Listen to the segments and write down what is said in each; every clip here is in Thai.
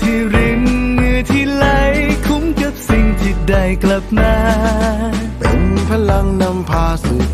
ที่รินเหงื่อที่ไหลคุ้มกับสิ่งที่ได้กลับมา เป็นพลังนำพาสู่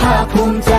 ภาคภูมิใจ